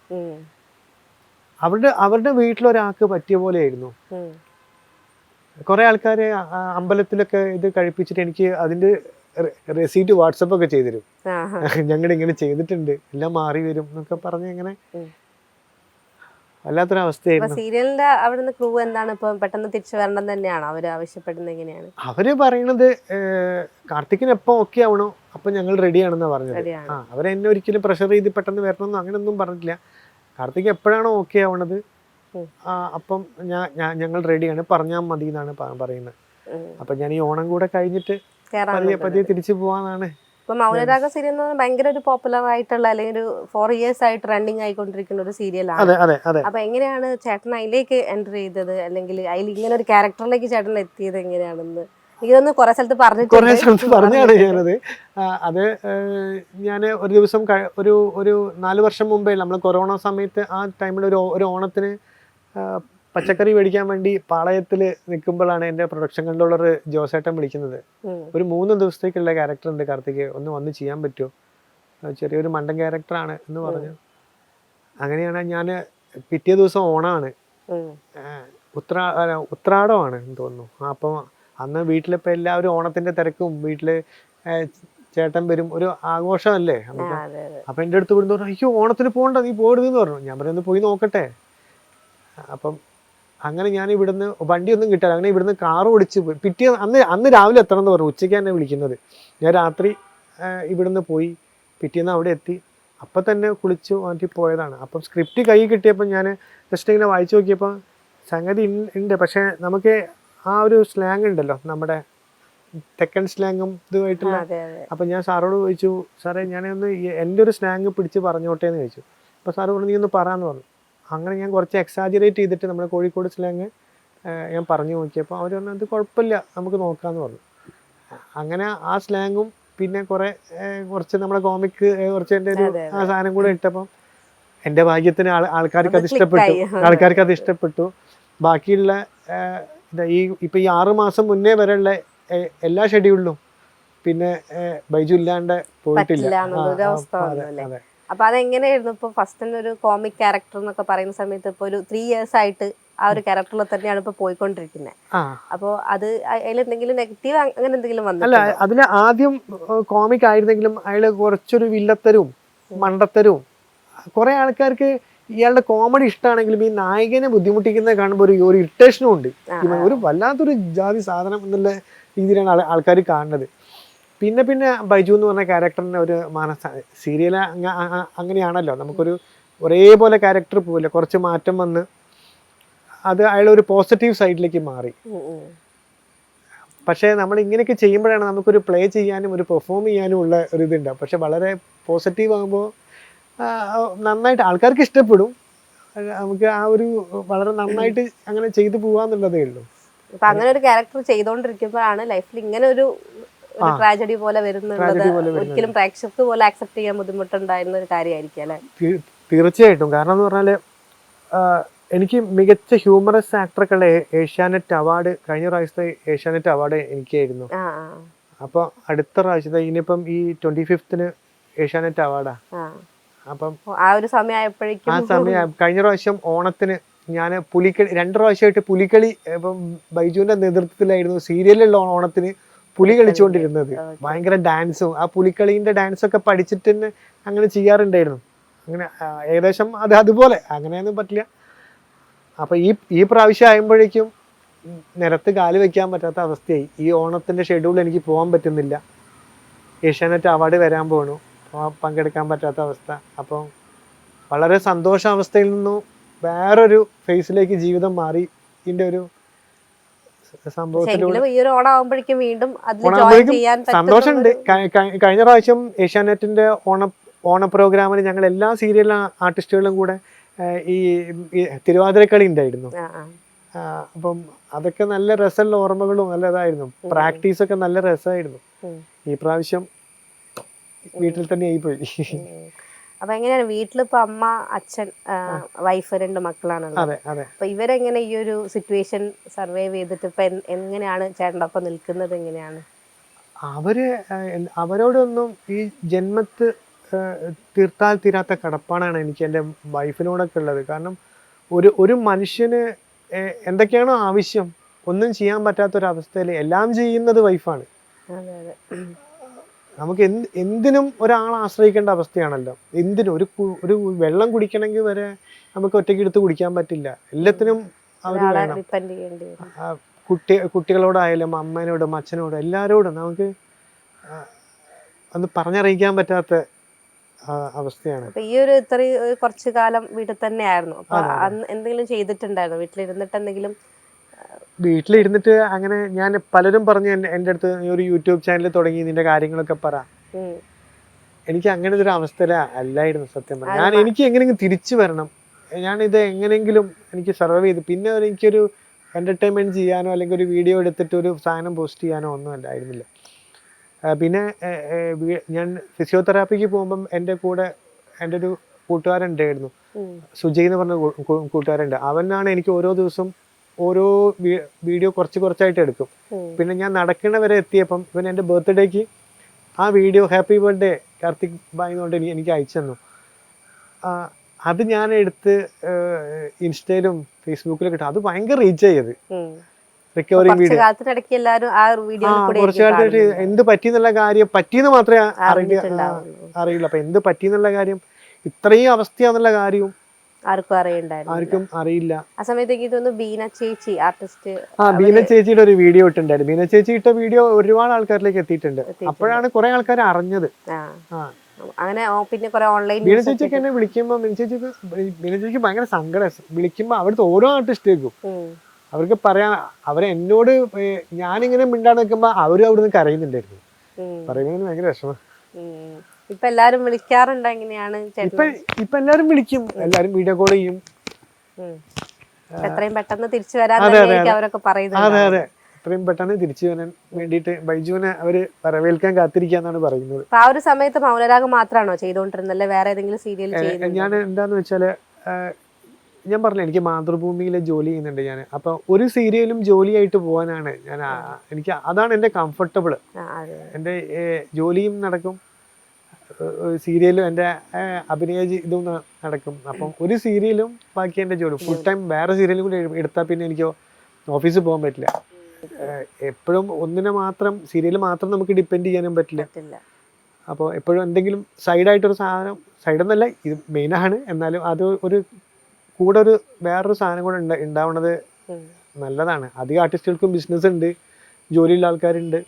അവരുടെ അവരുടെ വീട്ടിലൊരാൾക്ക് പറ്റിയ പോലെയായിരുന്നു. ആയിരുന്നു കുറെ ആൾക്കാരെ അമ്പലത്തിലൊക്കെ ഇത് കഴിപ്പിച്ചിട്ട് എനിക്ക് അതിന്റെ റെസീറ്റ് വാട്സപ്പ് ഒക്കെ ചെയ്തിരും. (laughs) ഞങ്ങൾ ഇങ്ങനെ ചെയ്തിട്ടുണ്ട്. എല്ലാം മാറി വരും എന്നൊക്കെ പറഞ്ഞ് ഇങ്ങനെ ഉം. അപ്പൊ വല്ലാത്തൊരവസ്ഥയായിരുന്നു സീരിയലിന്റെ അവിടുന്ന് ക്രൂ എന്താണ്? ഇപ്പൊ പെട്ടെന്ന് തിരിച്ചു വരണം തന്നെയാണോ? അവർ ആവശ്യപ്പെടുന്നത് എങ്ങനെയാണ്? അവർ പറയണത് കാർത്തിക്കിന് എപ്പോ ഓക്കെ ആവണോ? അപ്പൊ ഞങ്ങൾ റെഡി ആണെന്നാ പറഞ്ഞത്. ആ അവരെന്നെ ഒരിക്കലും പ്രഷർ ചെയ്ത് പെട്ടെന്ന് വരണമെന്നോ അങ്ങനെയൊന്നും പറഞ്ഞിട്ടില്ല. കാർത്തിക് എപ്പോഴാണ് ഓക്കെ ആവണത്? അപ്പം ഞാൻ ഞങ്ങൾ റെഡിയാണ് പറഞ്ഞാൽ മതി എന്നാണ് പറയുന്നത്. അപ്പൊ ഞാൻ ഈ ഓണം കൂടെ കഴിഞ്ഞിട്ട് പതിയെ പതിയെ തിരിച്ചു പോവാന്നാണ്. ഇപ്പൊ മൗനരാഗ സീരിയൽ എന്ന് പറഞ്ഞാൽ ഭയങ്കര ഒരു പോപ്പുലർ ആയിട്ടുള്ള അല്ലെങ്കിൽ ഒരു ഫോർ ഇയേഴ്സ് ആയിട്ട് റണ്ണിങ് ആയിക്കൊണ്ടിരിക്കുന്ന ഒരു സീരിയലാണ് അപ്പൊ എങ്ങനെയാണ് ചേട്ടൻ അതിലേക്ക് എന്റർ ചെയ്തത്? അല്ലെങ്കിൽ അതിൽ ഇങ്ങനെ ഒരു ക്യാരക്ടറിലേക്ക് ചേട്ടൻ എത്തിയത് എങ്ങനെയാണെന്ന് തോന്നുന്നു കുറെ സ്ഥലത്ത് കുറെ പറഞ്ഞിട്ടുണ്ട് സ്ഥലത്ത് പറഞ്ഞാണ് ഞാനത്. അത് ഞാൻ ഒരു ദിവസം ഒരു ഒരു നാല് വർഷം മുമ്പേ നമ്മൾ കൊറോണ സമയത്ത് ആ ടൈമിൽ ഒരു ഒരു ഓണത്തിന് പച്ചക്കറി മേടിക്കാൻ വേണ്ടി പാളയത്തിൽ നിൽക്കുമ്പോഴാണ് എന്റെ പ്രൊഡക്ഷൻ കൺട്രോളർ ജോസേട്ടൻ വിളിക്കുന്നത്. ഒരു മൂന്ന് ദിവസത്തേക്കുള്ള ക്യാരക്ടർ ഉണ്ട് കാർത്തിക് ഒന്ന് വന്ന് ചെയ്യാൻ പറ്റുമോ? ചെറിയൊരു മണ്ടൻ ക്യാരക്ടറാണ് എന്ന് പറഞ്ഞു. അങ്ങനെയാണ് ഞാൻ പിറ്റേ ദിവസം ഓണാണ്. ഉത്രാ ഉത്രാടമാണ് എന്ന് തോന്നുന്നു. അപ്പം അന്ന് വീട്ടിലിപ്പോൾ എല്ലാവരും ഓണത്തിന്റെ തിരക്കും വീട്ടിൽ ചേട്ടൻ വരും ഒരു ആഘോഷമല്ലേ അപ്പം എന്റെ അടുത്ത് വിടുന്ന പറഞ്ഞു അയ്യോ ഓണത്തിന് പോകണ്ട നീ പോകരുതെന്ന് പറഞ്ഞു. ഞാൻ പറഞ്ഞു പോയി നോക്കട്ടെ. അപ്പം അങ്ങനെ ഞാൻ ഇവിടുന്ന് വണ്ടിയൊന്നും കിട്ടാൻ അങ്ങനെ ഇവിടുന്ന് കാർ ഓടിച്ച് പോയി. പിറ്റേ അന്ന് അന്ന് രാവിലെ എത്തണം എന്ന് പറഞ്ഞു ഉച്ചയ്ക്ക് എന്നെ വിളിക്കുന്നത്. ഞാൻ രാത്രി ഇവിടുന്ന് പോയി പിറ്റേന്ന് അവിടെ എത്തി. അപ്പം തന്നെ കുളിച്ചു മാറ്റി പോയതാണ്. അപ്പം സ്ക്രിപ്റ്റ് കൈ കിട്ടിയപ്പോൾ ഞാൻ ജസ്റ്റ് ഇങ്ങനെ വായിച്ചു നോക്കിയപ്പോൾ സംഗതി ഉണ്ട് പക്ഷേ നമുക്ക് ആ ഒരു സ്ലാങ് ഉണ്ടല്ലോ നമ്മുടെ തെക്കൻ സ്ലാങ്ങും ഇതുമായിട്ടുള്ള. അതെ ഞാൻ സാറോട് ചോദിച്ചു സാറേ ഞാനൊന്ന് ഒന്ന് എന്റെ ഒരു സ്ലാങ് പിടിച്ച് പറഞ്ഞോട്ടെ എന്ന് ചോദിച്ചു. അപ്പൊ സാറ് പറഞ്ഞു നീ ഒന്ന് പറയാന്ന് പറഞ്ഞു. അങ്ങനെ ഞാൻ കുറച്ച് എക്സാജറേറ്റ് ചെയ്തിട്ട് നമ്മുടെ കോഴിക്കോട് സ്ലാങ് ഞാൻ പറഞ്ഞു നോക്കിയപ്പോൾ അവർ പറഞ്ഞു അത് കുഴപ്പമില്ല നമുക്ക് നോക്കാമെന്ന് പറഞ്ഞു. അങ്ങനെ ആ സ്ലാങ്ങും പിന്നെ കുറെ കുറച്ച് നമ്മുടെ കോമിക്ക് കുറച്ച് എന്റെ ഒരു ആ സാധനം കൂടെ ഇട്ടപ്പം എന്റെ ഭാഗ്യത്തിന് ആൾ ആൾക്കാർക്ക് അത് ഇഷ്ടപ്പെട്ടു. ആൾക്കാർക്ക് അത് ഇഷ്ടപ്പെട്ടു. ബാക്കിയുള്ള ഈ ഇപ്പം ഈ ആറ് മാസം മുന്നേ വരെയുള്ള എല്ലാ ഷെഡ്യൂളിലും പിന്നെ ബൈജു ഇല്ലാണ്ട് പോയിട്ടില്ല. അപ്പൊ അതെങ്ങനെയായിരുന്നു? ഇപ്പൊ ഫസ്റ്റ് ഒരു കോമിക് ക്യാരക്ടർ എന്നൊക്കെ പറയുന്ന സമയത്ത് ഇപ്പൊ ഒരു ത്രീ ഇയേഴ്സ് ആയിട്ട് ആ ഒരു ക്യാരക്ടറിൽ തന്നെയാണ് ഇപ്പൊ പോയിക്കൊണ്ടിരിക്കുന്നത് അപ്പോ അത് അതിൽ എന്തെങ്കിലും നെഗറ്റീവ് അങ്ങനെ എന്തെങ്കിലും വന്നു അല്ല അതിൽ ആദ്യം കോമിക് ആയിരുന്നെങ്കിലും അയാൾ കുറച്ചൊരു വില്ലത്തരും മണ്ടത്തരും കുറെ ആൾക്കാർക്ക് ഇയാളുടെ കോമഡി ഇഷ്ടമാണെങ്കിലും ഈ നായകനെ ബുദ്ധിമുട്ടിക്കുന്നത് കാണുമ്പോൾ ഒരു ഒരു ഇറിറ്റേഷനും ഉണ്ട്. ഒരു വല്ലാത്തൊരു ജാതി സാധനം എന്നുള്ള രീതിയിലാണ് ആൾക്കാർ കാണുന്നത്. പിന്നെ പിന്നെ ബൈജു എന്ന് പറഞ്ഞ ക്യാരക്ടറിന് ഒരു മാനസ സീരിയൽ അങ്ങനെയാണല്ലോ. നമുക്കൊരു ഒരേപോലെ ക്യാരക്ടർ പോവില്ല. കുറച്ച് മാറ്റം വന്ന് അത് അയാൾ ഒരു പോസിറ്റീവ് സൈഡിലേക്ക് മാറി. പക്ഷേ നമ്മൾ ഇങ്ങനെയൊക്കെ ചെയ്യുമ്പോഴാണ് നമുക്കൊരു പ്ലേ ചെയ്യാനും ഒരു പെർഫോം ചെയ്യാനും ഉള്ള ഒരു ഇതുണ്ടാവും പക്ഷെ വളരെ പോസിറ്റീവ് ആകുമ്പോൾ നന്നായിട്ട് ആൾക്കാർക്ക് ഇഷ്ടപ്പെടും. നമുക്ക് ആ ഒരു വളരെ നന്നായിട്ട് അങ്ങനെ ചെയ്തു പോവാന്നുള്ളതേ ഉള്ളൂ. അപ്പൊ അങ്ങനെ ഒരു ക്യാരക്ടർ ചെയ്തോണ്ടിരിക്കുമ്പോഴാണ് ലൈഫിൽ ഇങ്ങനെ ഒരു ട്രാജഡി പോലെ വരുന്നുള്ളത്. ഒരിക്കലും പ്രേക്ഷകർക്ക് പോലെ ആക്സെപ്റ്റ് ചെയ്യാൻ ബുദ്ധിമുട്ടുണ്ടായിരുന്ന ഒരു കാര്യമായിരിക്കും അല്ലെ? തീർച്ചയായിട്ടും. കാരണം എന്ന് പറഞ്ഞാൽ എനിക്ക് മികച്ച ഹ്യൂമറസ് ആക്ടർക്കുള്ള ഏഷ്യാനെറ്റ് അവാർഡ് കഴിഞ്ഞ പ്രാവശ്യത്തെ ഏഷ്യാനെറ്റ് അവാർഡ് എനിക്കായിരുന്നു. അപ്പോൾ അടുത്ത പ്രാവശ്യത്തെ ഇനിയിപ്പം ഈ ട്വന്റി ഫിഫ്ത്തിന് ഏഷ്യാനെറ്റ് അവാർഡാണ് ആ. അപ്പം ആ ഒരു സമയമായപ്പോഴേക്കും ആ സമയം കഴിഞ്ഞ പ്രാവശ്യം ഓണത്തിന് ഞാൻ പുലിക്കളി രണ്ട് പ്രാവശ്യമായിട്ട് പുലിക്കളി ഇപ്പം ബൈജുവിന്റെ നേതൃത്വത്തിലായിരുന്നു സീരിയലിലുള്ള ഓണത്തിന് പുലി കളിച്ചുകൊണ്ടിരുന്നത്. ഭയങ്കര ഡാൻസും. ആ പുലിക്കളീന്റെ ഡാൻസൊക്കെ പഠിച്ചിട്ട് തന്നെ അങ്ങനെ ചെയ്യാറുണ്ടായിരുന്നു. അങ്ങനെ ഏകദേശം അത് അതുപോലെ. അങ്ങനെയൊന്നും പറ്റില്ല. അപ്പം ഈ ഈ പ്രാവശ്യം ആകുമ്പോഴേക്കും നിരത്ത് കാൽ വെക്കാൻ പറ്റാത്ത അവസ്ഥയായി. ഈ ഓണത്തിന്റെ ഷെഡ്യൂൾ എനിക്ക് പോകാൻ പറ്റുന്നില്ല. ഏഷ്യാനെറ്റ് അവാർഡ് വരാൻ പോണു. പോ- പങ്കെടുക്കാൻ പറ്റാത്ത അവസ്ഥ. അപ്പം വളരെ സന്തോഷാവസ്ഥയിൽ നിന്നും വേറൊരു ഫേസിലേക്ക് ജീവിതം മാറി. ഇതിന്റെ ഒരു സന്തോഷമുണ്ട്. കഴി- കഴി- കഴിഞ്ഞ പ്രാവശ്യം ഏഷ്യാനെറ്റിന്റെ ഓണ ഓണ പ്രോഗ്രാമിന് ഞങ്ങൾ എല്ലാ സീരിയൽ ആർട്ടിസ്റ്റുകളും കൂടെ ഈ തിരുവാതിരക്കളി ഉണ്ടായിരുന്നു. അപ്പം അതൊക്കെ നല്ല രസമുള്ള ഓർമ്മകളും നല്ല ഇതായിരുന്നു പ്രാക്ടീസ് ഒക്കെ നല്ല രസമായിരുന്നു. ഈ പ്രാവശ്യം വീട്ടിൽ തന്നെ ആയിപ്പോയി. പോയി അപ്പൊ എങ്ങനെയാണ് വീട്ടിലിപ്പോ അമ്മ അച്ഛൻ വൈഫ് രണ്ട് മക്കളാണല്ലോ. അപ്പൊ ഇവരെങ്ങനെ ഈ ഒരു സിറ്റുവേഷൻ സർവൈവ് ചെയ്തിട്ട് ഇപ്പൊ എങ്ങനെയാണ് ചേട്ടന്റെ ഒപ്പം നിൽക്കുന്നത് എങ്ങനെയാണ്? അവർ അവരോടൊന്നും ഈ ജന്മത്ത് തീർത്താൽ തീരാത്ത കടപ്പാടാണ് എനിക്ക് എന്റെ വൈഫിനോടൊക്കെ ഉള്ളത്. കാരണം ഒരു ഒരു മനുഷ്യന് എന്തൊക്കെയാണോ ആവശ്യം ഒന്നും ചെയ്യാൻ പറ്റാത്തൊരവസ്ഥയിൽ എല്ലാം ചെയ്യുന്നത് വൈഫാണ് നമുക്ക് എന്ത് എന്തിനും ഒരാളെ ആശ്രയിക്കേണ്ട അവസ്ഥയാണല്ലോ. എന്തിനും ഒരു ഒരു വെള്ളം കുടിക്കണമെങ്കിൽ വരെ നമുക്ക് ഒറ്റയ്ക്ക് എടുത്ത് കുടിക്കാൻ പറ്റില്ല. എല്ലാത്തിനും അവർ വേണം. കുട്ടി കുട്ടികളോടായാലും അമ്മേനോടും അച്ഛനോടും എല്ലാവരോടും നമുക്ക് ഒന്ന് പറഞ്ഞറിയിക്കാൻ പറ്റാത്ത അവസ്ഥയാണ്. ഈ ഒരു ഇത്രയും കുറച്ചു കാലം വീട്ടിൽ തന്നെ ആയിരുന്നു അപ്പൊ എന്തെങ്കിലും ചെയ്തിട്ടുണ്ടായിരുന്നു? വീട്ടിലിരുന്നിട്ട് എന്തെങ്കിലും വീട്ടിലിരുന്നിട്ട് അങ്ങനെ ഞാൻ പലരും പറഞ്ഞു എന്റെ അടുത്ത് നീ ഒരു യൂട്യൂബ് ചാനൽ തുടങ്ങി നിന്റെ കാര്യങ്ങളൊക്കെ പറ. എനിക്ക് അങ്ങനെ ഒരു അവസ്ഥ അല്ലായിരുന്നു സത്യം പറഞ്ഞാൽ ഞാൻ എനിക്ക് എങ്ങനെയെങ്കിലും തിരിച്ചു വരണം. ഞാൻ ഇത് എങ്ങനെയെങ്കിലും എനിക്ക് സർവൈവ് ചെയ്ത്. പിന്നെ എനിക്കൊരു എന്റർടൈൻമെന്റ് ചെയ്യാനോ അല്ലെങ്കിൽ ഒരു വീഡിയോ എടുത്തിട്ട് ഒരു സാധനം പോസ്റ്റ് ചെയ്യാനോ ഒന്നും അല്ലായിരുന്നില്ല. പിന്നെ ഞാൻ ഫിസിയോതെറാപ്പിക്ക് പോകുമ്പം എന്റെ കൂടെ എന്റെ ഒരു കൂട്ടുകാരുണ്ടായിരുന്നു ഉണ്ടായിരുന്നു. സുജയ് എന്ന് പറഞ്ഞ കൂട്ടുകാരുണ്ട് അവനാണ് എനിക്ക് ഓരോ ദിവസം ഓരോ വീഡിയോ കുറച്ച് കുറച്ചായിട്ട് എടുക്കും. പിന്നെ ഞാൻ നടക്കണ വരെ എത്തിയപ്പം പിന്നെ എന്റെ ബർത്ത്ഡേക്ക് ആ വീഡിയോ ഹാപ്പി ബർത്ത്ഡേ കാർത്തിക് ബായ് കൊണ്ട് എനിക്ക് എനിക്ക് അയച്ചു തന്നു. അത് ഞാൻ എടുത്ത് ഇൻസ്റ്റയിലും ഫേസ്ബുക്കിലും കിട്ടും അത് ഭയങ്കര റീച്ച് ആയത് റിക്കവറി വീഡിയോ കുറച്ച് കാലത്തായിട്ട് എന്ത് പറ്റിയെന്നുള്ള കാര്യം പറ്റിയെന്ന് മാത്രമേ അറിയില്ല അറിയില്ല അപ്പൊ എന്ത് പറ്റിയെന്നുള്ള കാര്യം ഇത്രയും അവസ്ഥയാന്നുള്ള കാര്യവും ആർക്കും അറിയണ്ടായിരുന്നു. ആർക്കും അറിയില്ല. ആ സമയത്ത് എനിക്ക് തോന്നുന്നു ബീന ചേച്ചി ആർട്ടിസ്റ്റ് ആ ബീന ചേച്ചിയുടെ ഒരു വീഡിയോ ഇട്ടുണ്ടായിരുന്നു. ബീന ചേച്ചി ഇട്ട വീഡിയോ ഒരുപാട് ആൾക്കാരിലേക്ക് എത്തിയിട്ടുണ്ട്. അപ്പോഴാണ് കുറെ ആൾക്കാർ അറിഞ്ഞത്. അങ്ങനെ പിന്നെ കുറെ ഓൺലൈൻ ബീന ചേച്ചിക്ക് എന്നെ വിളിക്കുമ്പോൾ ബീന ചേച്ചിക്ക് ബീന ചേച്ചിക്ക് ഭയങ്കര സങ്കടം. വിളിക്കുമ്പോൾ അവിടുത്തെ ഓരോ ആർട്ടിസ്റ്റേക്കും അവർക്ക് പറയാൻ അവരെ എന്നോട് ഞാനിങ്ങനെ മിണ്ടാൻ നിൽക്കുമ്പോ അവരും അവിടുന്ന് കരയുന്നുണ്ടായിരുന്നു. പറയുന്നതിന് ഭയങ്കര വിഷമം. ഇപ്പൊ എല്ലാരും വിളിക്കാറുണ്ട് എങ്ങനെയാണ് ഇപ്പൊ ഇപ്പൊ എല്ലാരും വിളിക്കും. എല്ലാരും വീഡിയോ കോൾ ചെയ്യും. എത്രയും പെട്ടെന്ന് തിരിച്ചു വരാൻ അതെ, അതെ, അതെ. അവരൊക്കെ അതെ പറയുന്നത്. അതെ എത്രയും പെട്ടെന്ന് തിരിച്ചു വരാൻ വേണ്ടിയിട്ട് ബൈജുവിനെ അവർ വരവേൽക്കാൻ കാത്തിരിക്കാന്നാണ് പറയുന്നത്. ആ ഒരു സമയത്ത് മൗനരാഗം മാത്രമാണോ ചെയ്തോണ്ടിരുന്നത് അല്ലെ? വേറെ ഏതെങ്കിലും സീരിയൽ ഞാൻ എന്താന്ന് വെച്ചാൽ ഞാൻ പറഞ്ഞില്ല എനിക്ക് മാതൃഭൂമിയിലെ ജോലി ചെയ്യുന്നുണ്ട് ഞാൻ അപ്പൊ ഒരു സീരിയലും ജോലിയായിട്ട് പോകാനാണ് ഞാൻ എനിക്ക് അതാണ് എന്റെ കംഫർട്ടബിൾ എന്റെ അതെ ജോലിയും നടക്കും. സീരിയലും എന്റെ അഭിനയ ഇതും നടക്കും. അപ്പം ഒരു സീരിയലും ബാക്കി എന്റെ ജോലി. ഫുൾ ടൈം വേറെ സീരിയലും കൂടി എടുത്താൽ പിന്നെ എനിക്ക് ഓഫീസിൽ പോകാൻ പറ്റില്ല. എപ്പോഴും ഒന്നിനെ മാത്രം സീരിയൽ മാത്രം നമുക്ക് ഡിപ്പെൻഡ് ചെയ്യാനും പറ്റില്ല. അപ്പോൾ എപ്പോഴും എന്തെങ്കിലും സൈഡായിട്ടൊരു സാധനം സൈഡെന്നല്ല ഇത് മെയിനാണ് എന്നാലും അത് ഒരു കൂടെ ഒരു വേറൊരു സാധനം കൂടെ ഉണ്ട് ഉണ്ടാവുന്നത് നല്ലതാണ്. അധികം ആർട്ടിസ്റ്റുകൾക്കും ബിസിനസ് ഉണ്ട്. ജോലിയുള്ള ആൾക്കാരുണ്ട്.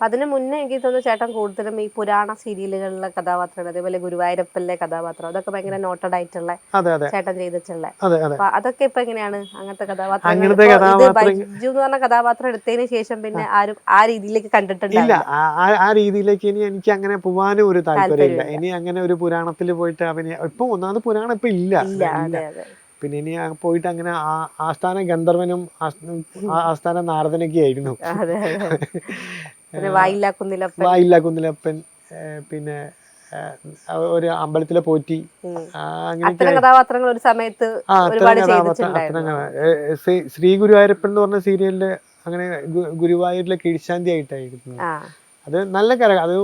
അപ്പൊ അതിന് മുന്നേ എനിക്ക് തോന്നുന്നു ചേട്ടൻ കൂടുതലും ഈ പുരാണ സീരിയലുകളിലെ കഥാപാത്രങ്ങൾ അതേപോലെ ഗുരുവായൂരപ്പനിലെ കഥാപാത്രം അതൊക്കെ ഭയങ്കര നോട്ടഡ് ആയിട്ടുള്ള ചേട്ടൻ ചെയ്തിട്ടുള്ള. അപ്പൊ അതൊക്കെ ഇപ്പൊ എങ്ങനെയാണ് അങ്ങനത്തെ കഥാപാത്രം അങ്ങനത്തെ കഥാപാത്രം- ബൈജു എന്ന് പറഞ്ഞ കഥാപാത്രം എടുത്തതിന് ശേഷം പിന്നെ ആരും ആ രീതിയിലേക്ക് ഇല്ല ആ- രീതിയിലേക്ക് ഇനി എനിക്ക് അങ്ങനെ പോവാനും ഒരു താല്പര്യമില്ല. ഇനി അങ്ങനെ ഒരു പുരാണത്തിൽ പോയിട്ട് അവന് ഇപ്പൊ ഒന്നാമത് പുരാണം ഇപ്പൊ ഇല്ല. പിന്നെ ഇനി പോയിട്ട് അങ്ങനെ ആസ്ഥാന ഗന്ധർവനും ആസ്ഥാന നാരദനൊക്കെ ആയിരുന്നു. വായില്ല കുന്നിലപ്പൻ പിന്നെ ഒരു അമ്പലത്തിലെ പോറ്റി. അങ്ങനെ അത്തരം കഥാപാത്രങ്ങൾ ഒരു സമയത്ത് ശ്രീ ഗുരുവായൂരപ്പൻ എന്ന് പറഞ്ഞ സീരിയലിൽ അങ്ങനെ ഗുരുവായൂരിലെ കിഴിശാന്തി ആയിട്ടായിരുന്നു അത് നല്ല ക്യാരക്ടർ അത്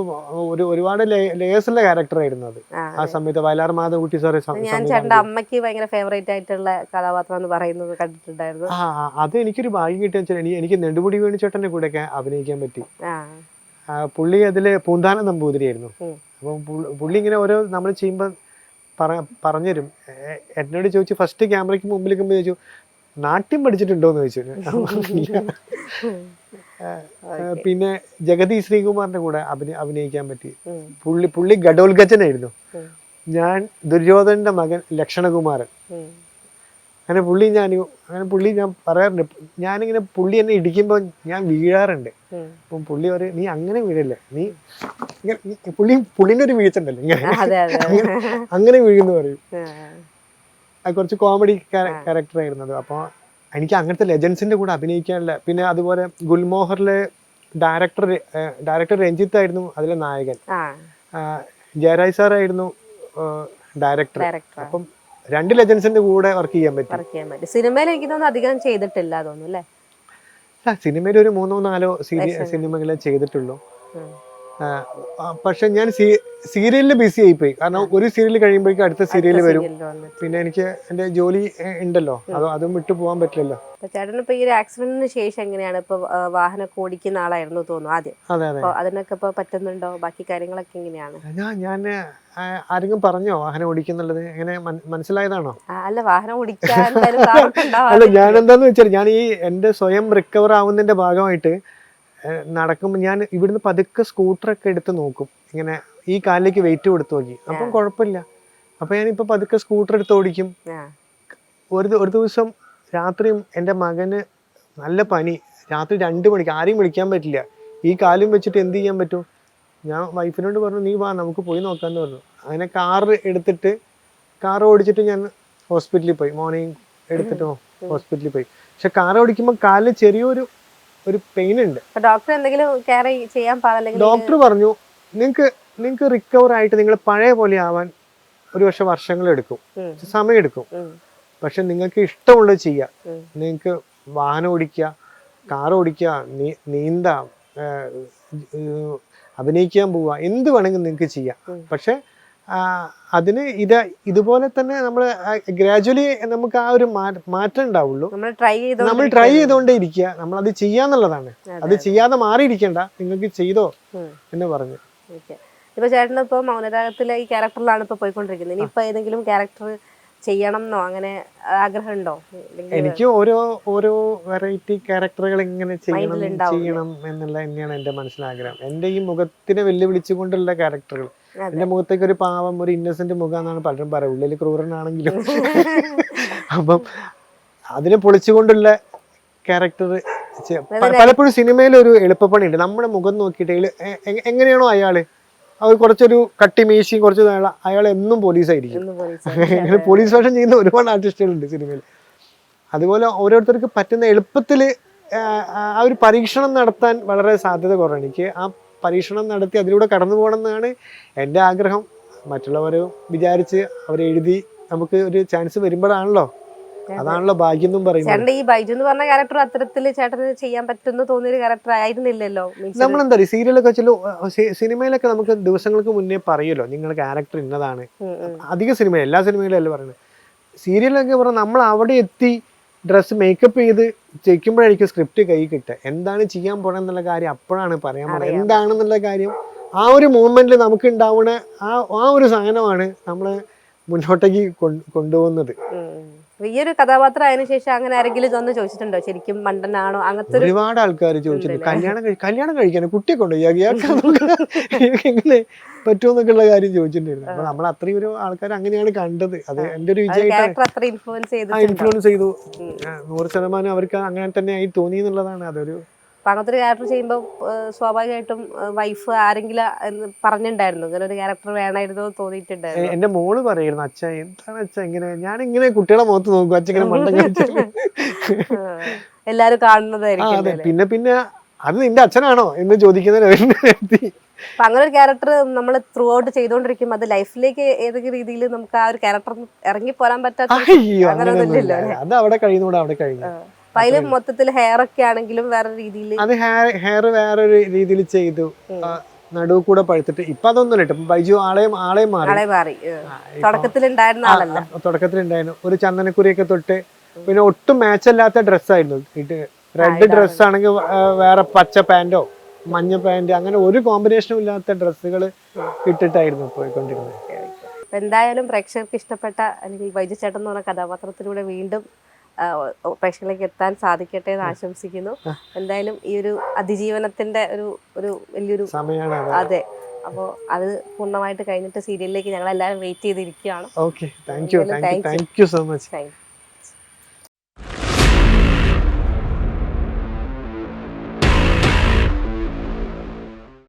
ഒരു ഒരുപാട് ലേയേഴ്സുള്ള ക്യാരക്ടർ ആയിരുന്നു അത്. ആ സമയത്ത് വയലാർ മാധവകുട്ടി സാറേ ഞാൻ അമ്മയ്ക്ക് ഭയങ്കര ഫേവറേറ്റ് ആയിട്ടുള്ള കഥാപാത്രം എന്ന് പറയുന്നത് കണ്ടിട്ടുണ്ടായിരുന്നു. ആ അത് എനിക്കൊരു ഭാഗ്യം കിട്ടിയ വെച്ചാൽ എനിക്ക് എനിക്ക് നെടുമുടി വേണുചേട്ടന്റെ ഒക്കെ അഭിനയിക്കാൻ പറ്റി. പുള്ളി അതിൽ പൂന്താന നമ്പൂതിരിയായിരുന്നു. അപ്പം പുള്ളി- ഇങ്ങനെ ഓരോ നമ്മൾ ചെയ്യുമ്പോൾ പറ പറഞ്ഞുതരും എന്നോട് ചോദിച്ചു ഫസ്റ്റ് ക്യാമറയ്ക്ക് മുമ്പിൽ നിൽക്കുമ്പോൾ ചോദിച്ചു നാട്യം പഠിച്ചിട്ടുണ്ടോ എന്ന് ചോദിച്ചു (laughs) പിന്നെ ജഗതി ശ്രീകുമാറിന്റെ കൂടെ അഭിനയ അഭിനയിക്കാൻ പറ്റി. പുള്ളി പുള്ളി ഗഡോൽഗജനായിരുന്നു ഞാൻ ദുര്യോധനന്റെ മകൻ ലക്ഷണകുമാരൻ. അങ്ങനെ പുള്ളി ഞാൻ അങ്ങനെ പുള്ളി ഞാൻ പറയാറുണ്ട്. ഞാനിങ്ങനെ പുള്ളി എന്നെ ഇടിക്കുമ്പോൾ ഞാൻ വീഴാറുണ്ട്. അപ്പം പുള്ളി പറയും നീ അങ്ങനെ വീഴല്ലേ? നീ ഇങ്ങനെ പുള്ളി പുള്ളിന്റെ ഒരു വീഴ്ച ഉണ്ടല്ലോ ഇങ്ങനെ അതെ അതെ അങ്ങനെ വീഴുന്നു പറയും. അത് കുറച്ച് കോമഡി ക്യാരക്ടർ ആയിരുന്നത് അപ്പോൾ എനിക്ക് അങ്ങനത്തെ ലെജൻസിന്റെ കൂടെ അഭിനയിക്കാനുള്ള പിന്നെ അതുപോലെ ഗുൽമോഹറിലെ ഡയറക്ടർ ഡയറക്ടർ രഞ്ജിത്ത് ആയിരുന്നു അതിലെ നായകൻ. ജയരാജ് സാറായിരുന്നു ഡയറക്ടർ ഡയറക്ടർ അപ്പം രണ്ട് ലെജൻസിന്റെ കൂടെ വർക്ക് ചെയ്യാൻ പറ്റി. സിനിമയിൽ എനിക്ക് തോന്നുന്നു അധികം ചെയ്തിട്ടില്ല തോന്നുന്നു അല്ലേ? സിനിമയിൽ ഒരു മൂന്നോ നാലോ സിനിമകളെ ചെയ്തിട്ടുള്ളൂ. പക്ഷെ ഞാൻ സീരിയലിൽ ബിസി ആയിപ്പോയി. കാരണം ഒരു സീരിയൽ കഴിയുമ്പോഴേക്കും അടുത്ത സീരിയൽ വരും. പിന്നെ എനിക്ക് എന്റെ ജോലി ഉണ്ടല്ലോ. അത് അതും വിട്ടു പോകാൻ പറ്റില്ലല്ലോ. ചേട്ടൻ ഇപ്പൊ ഈ ഒരു ആക്സിഡന്റിന് ശേഷം എങ്ങനെയാണ് ഇപ്പൊ വാഹനം വാഹനമൊക്കെ ഓടിക്കുന്ന ആളായിരുന്നു തോന്നുന്നു ആദ്യം? അപ്പൊ അതിനൊക്കെ ഇപ്പൊ പറ്റുന്നുണ്ടോ? ബാക്കി കാര്യങ്ങളൊക്കെ എങ്ങനെയാണ്? ഞാൻ ആരെങ്കിലും പറഞ്ഞോ വാഹനം ഓടിക്കുന്നുള്ളത്? എങ്ങനെ മനസ്സിലായതാണോ? അല്ല വാഹനം ഓടിക്കാൻ (laughs) അല്ല ഞാൻ എന്താന്ന് വെച്ചാൽ ഞാൻ ഈ എന്റെ സ്വയം റിക്കവർ ആവുന്നതിന്റെ ഭാഗമായിട്ട് നടക്കുമ്പോൾ ഞാൻ ഇവിടുന്ന് പതുക്കെ സ്കൂട്ടറൊക്കെ എടുത്ത് നോക്കും. ഇങ്ങനെ ഈ കാലിലേക്ക് വെയിറ്റ് കൊടുത്ത് നോക്കി. അപ്പം കുഴപ്പമില്ല. അപ്പം ഞാനിപ്പോൾ പതുക്കെ സ്കൂട്ടർ എടുത്ത് ഓടിക്കും. ഒരു ഒരു ദിവസം രാത്രിയും എന്റെ മകന് നല്ല പനി. രാത്രി രണ്ട് മണിക്ക് ആരെയും വിളിക്കാൻ പറ്റില്ല. ഈ കാലും വെച്ചിട്ട് എന്ത് ചെയ്യാൻ പറ്റും? ഞാൻ വൈഫിനോട് പറഞ്ഞു നീ വാ നമുക്ക് പോയി നോക്കാമെന്ന് പറഞ്ഞു. അങ്ങനെ കാറ് എടുത്തിട്ട് കാർ ഓടിച്ചിട്ട് ഞാൻ ഹോസ്പിറ്റലിൽ പോയി. മോർണിംഗ് എടുത്തിട്ട് ഹോസ്പിറ്റലിൽ പോയി. പക്ഷെ കാർ ഓടിക്കുമ്പോൾ കാലിൽ ചെറിയൊരു ഒരു പെയിൻ ഉണ്ട്. ഡോക്ടർ എന്തെങ്കിലും കെയർ ചെയ്യാൻ പാടില്ലെങ്കിൽ ഡോക്ടർ പറഞ്ഞു നിങ്ങൾക്ക് നിങ്ങൾക്ക് റിക്കവർ ആയിട്ട് നിങ്ങൾ പഴയ പോലെ ആവാൻ ഒരു പക്ഷെ വർഷങ്ങൾ എടുക്കും. സമയമെടുക്കും സമയം എടുക്കും. ഉം, പക്ഷെ നിങ്ങൾക്ക് ഇഷ്ടമുള്ളത് ചെയ്യാം. നിങ്ങൾക്ക് വാഹനം ഓടിക്ക കാർ ഓടിക്കുക നീന്താ അഭിനയിക്കാൻ പോവുക എന്ത് വേണമെങ്കിലും നിങ്ങൾക്ക് ചെയ്യാം. പക്ഷെ അതിന് ഇത് ഇതുപോലെ തന്നെ നമ്മൾ ഗ്രാജുവലി നമുക്ക് ആ ഒരു മാറ്റം ഉണ്ടാവുള്ളൂ. നമ്മൾ ട്രൈ ചെയ്തുകൊണ്ടേ ഇരിക്കുക നമ്മൾ അത് ചെയ്യാന്നുള്ളതാണ്. അത്. ചെയ്യാതെ മാറിയിരിക്കണ്ട. നിങ്ങൾക്ക് ചെയ്തോ. എന്ന് പറഞ്ഞു. ഇപ്പൊ ചേട്ടൻ ഇപ്പൊ മൗനരാഗത്തിലെ ഈ ക്യാരക്ടറിലാണ് ഇപ്പൊ പോയിക്കൊണ്ടിരിക്കുന്നത്. ഇനിയിപ്പോ ഏതെങ്കിലും ക്യാരക്ടർ ചെയ്യണം എന്നോ അങ്ങനെ ആഗ്രഹമുണ്ടോ? അല്ലെങ്കിൽ എനിക്ക് ഓരോ ഓരോ വെറൈറ്റി ക്യാരക്ടറുകൾ ഇങ്ങനെ ചെയ്യണം ചെയ്യണം എന്നുള്ള തന്നെയാണ് എന്റെ മനസ്സിലാഗ്രഹം. എന്റെ ഈ മുഖത്തിനെ വെല്ലുവിളിച്ചുകൊണ്ടുള്ള ക്യാരക്ടറുകൾ എന്റെ മുഖത്തേക്ക് ഒരു പാവം ഒരു ഇന്നസെന്റ് മുഖം എന്നാണ് പലരും പറയുക. ഉള്ളിൽ ക്രൂരനാണെങ്കിലും. (laughs) അപ്പം അതിനെ പൊളിച്ചുകൊണ്ടുള്ള ക്യാരക്ടർ പലപ്പോഴും സിനിമയിൽ ഒരു എളുപ്പപ്പണിയുണ്ട്. നമ്മുടെ മുഖം നോക്കിയിട്ട് എങ്ങനെയാണോ അയാൾ? അവർ കുറച്ചൊരു കട്ടിമീശിയും കുറച്ച് അയാൾ എന്നും പോലീസായിരിക്കും. പോലീസ് (laughs) അങ്ങനെ പോലീസ് വേഷം ചെയ്യുന്ന ഒരുപാട് ആർട്ടിസ്റ്റുകളുണ്ട് സിനിമയിൽ അതുപോലെ ഓരോരുത്തർക്ക് പറ്റുന്ന എളുപ്പത്തിൽ ആ ഒരു പരീക്ഷണം നടത്താൻ വളരെ സാധ്യത കുറവാണ്. എനിക്ക് ആ പരീക്ഷണം നടത്തി അതിലൂടെ കടന്നു പോകണം എന്നാണ് എന്റെ ആഗ്രഹം. മറ്റുള്ളവർ വിചാരിച്ച് അവരെഴുതി നമുക്ക് ഒരു ചാൻസ് വരുമ്പോഴാണല്ലോ. അതാണല്ലോ ഭാഗ്യം എന്നും പറയുന്നത്. ഈ ബൈജു എന്ന് പറഞ്ഞ ക്യാരക്ടർ അത്തരത്തിൽ ചേട്ടന് ചെയ്യാൻ പറ്റുന്ന തോന്നിയൊരു ക്യാരക്ടർ ആയിരുന്നില്ലല്ലോ. നമ്മൾ നമ്മളെന്താ പറയുക സീരിയലൊക്കെ വെച്ചാൽ സിനിമയിലൊക്കെ നമുക്ക് ദിവസങ്ങൾക്ക് മുന്നേ പറയുമല്ലോ നിങ്ങൾ ക്യാരക്ടർ ഇന്നതാണ്. അധിക സിനിമ എല്ലാ സിനിമയിലും അല്ല പറയുന്നത്. സീരിയലൊക്കെ പറഞ്ഞാൽ നമ്മൾ അവിടെ എത്തി ഡ്രസ്സ് മേക്കപ്പ് ചെയ്ത് ചെയ്യിക്കുമ്പോഴായിരിക്കും സ്ക്രിപ്റ്റ് കൈ കിട്ടുക. എന്താണ് ചെയ്യാൻ പോകണം എന്നുള്ള കാര്യം അപ്പോഴാണ് പറയാൻ പോകുന്നത്. എന്താണെന്നുള്ള കാര്യം ആ ഒരു മൂമെന്റിൽ നമുക്ക് ഉണ്ടാവുന്ന ആ ആ ഒരു സാധനമാണ് നമ്മളെ മുന്നോട്ടേക്ക് കൊണ്ട് കൊണ്ടുപോകുന്നത്. ഈ ഒരു കഥാപാത്രം ആയതിനു ശേഷം അങ്ങനെ ആരെങ്കിലും വന്ന് ചോദിച്ചിട്ടുണ്ടോ? ശരിക്കും മണ്ടനാണോ? അങ്ങനത്തെ ഒരുപാട് ആൾക്കാർ ചോദിച്ചിട്ടുണ്ട്. കല്യാണം കല്യാണം കഴിക്കാൻ കുട്ടിയെ കൊണ്ട് പറ്റുമെന്നൊക്കെയുള്ള ഇയാൾക്ക് എങ്ങനെ പറ്റുമെന്നൊക്കെ ഉള്ള കാര്യം ചോദിച്ചിട്ടുണ്ടായിരുന്നു. അപ്പൊ നമ്മൾ അത്രയും ഒരു ആൾക്കാർ അങ്ങനെയാണ് കണ്ടത്. അത് എന്റെ ഒരു വിജയം ഇൻഫ്ലുവൻസ് ചെയ്തു. നൂറ് ശതമാനം അവർക്ക് അങ്ങനെ തന്നെ ആയി തോന്നി എന്നുള്ളതാണ്. അതൊരു അപ്പൊ അങ്ങനത്തെ ഒരു ക്യാരക്ടർ ചെയ്യുമ്പോൾ സ്വാഭാവികമായിട്ടും വൈഫ് ആരെങ്കിലും എന്ന് പറഞ്ഞിട്ടുണ്ടായിരുന്നു. ഇങ്ങനെ ഒരു ക്യാരക്ടർ വേണമായിരുന്നു എന്ന് തോന്നിയിട്ടുണ്ടായിരുന്നു. എന്റെ മോൾ പറയുന്നു അച്ഛ എന്താണ് അച്ഛ ഇങ്ങനെ? ഞാൻ ഇങ്ങനെ കുട്ടികളെ മുഖത്ത് നോക്കും അച്ഛൻ ഇങ്ങനെ മണ്ടം. (laughs) എല്ലാരും കാണുന്നതായിരിക്കും? പിന്നെ പിന്നെ അത് നിന്റെ അച്ഛനാണോ എന്ന് ചോദിക്കുന്ന അപ്പൊ അങ്ങനെ ഒരു ക്യാരക്ടർ നമ്മൾ ത്രൂ ഔട്ട് ചെയ്തോണ്ടിരിക്കും അത് ലൈഫിലേക്ക് ഏതൊക്കെ രീതിയിൽ നമുക്ക് ആ ഒരു ക്യാരക്ടർ ഇറങ്ങി പോരാൻ പറ്റാത്ത അങ്ങനെ ഒന്നുമില്ല അത് അവിടെ കഴിയുന്നോടെ അവിടെ കഴിഞ്ഞു. അപ്പൊ അതിൽ മൊത്തത്തിൽ ഹെയർ ഒക്കെ ആണെങ്കിലും വേറെ രീതിയിൽ അത് ഹെയർ ഹെയർ വേറൊരു രീതിയിൽ ചെയ്തു. നടുവ് കൂടെ പഴുത്തിട്ട്. ഇപ്പൊ അതൊന്നും ഇല്ല ഇപ്പൊ ബൈജു ആളെയും ആളെയും മാറി. ഉണ്ടായിരുന്ന ആളല്ല. തുടക്കത്തിലുണ്ടായിരുന്നു. ഒരു ചന്ദനക്കുരിയൊക്കെ തൊട്ട് പിന്നെ ഒട്ടും മാച്ച് അല്ലാത്ത ഡ്രസ്സായിരുന്നു ഇട്ട് റെഡ്. ഡ്രസ് ആണെങ്കിൽ വേറെ പച്ച പാന്റോ മഞ്ഞ പാന്റ് അങ്ങനെ ഒരു കോമ്പിനേഷനും ഇല്ലാത്ത ഡ്രസ്സുകൾ ഇട്ടിട്ടായിരുന്നു പോയിക്കൊണ്ടിരുന്നത്. എന്തായാലും പ്രേക്ഷകർക്ക് ഇഷ്ടപ്പെട്ട അല്ലെങ്കിൽ വൈജു ചേട്ടൻ എന്ന് പറഞ്ഞ കഥാപാത്രത്തിലൂടെ വീണ്ടും പ്രേക്ഷകരിലേക്ക് എത്താൻ സാധിക്കട്ടെ എന്ന് ആശംസിക്കുന്നു. എന്തായാലും ഈ ഒരു അതിജീവനത്തിന്റെ ഒരു ഒരു വലിയൊരു സമയമാണ് അതെ. അപ്പോൾ അത് പൂർണമായിട്ട് കഴിഞ്ഞിട്ട് സീരിയലിലേക്ക് ഞങ്ങൾ എല്ലാവരും വെയിറ്റ് ചെയ്തിരിക്കുകയാണ്. Okay thank you thank you so much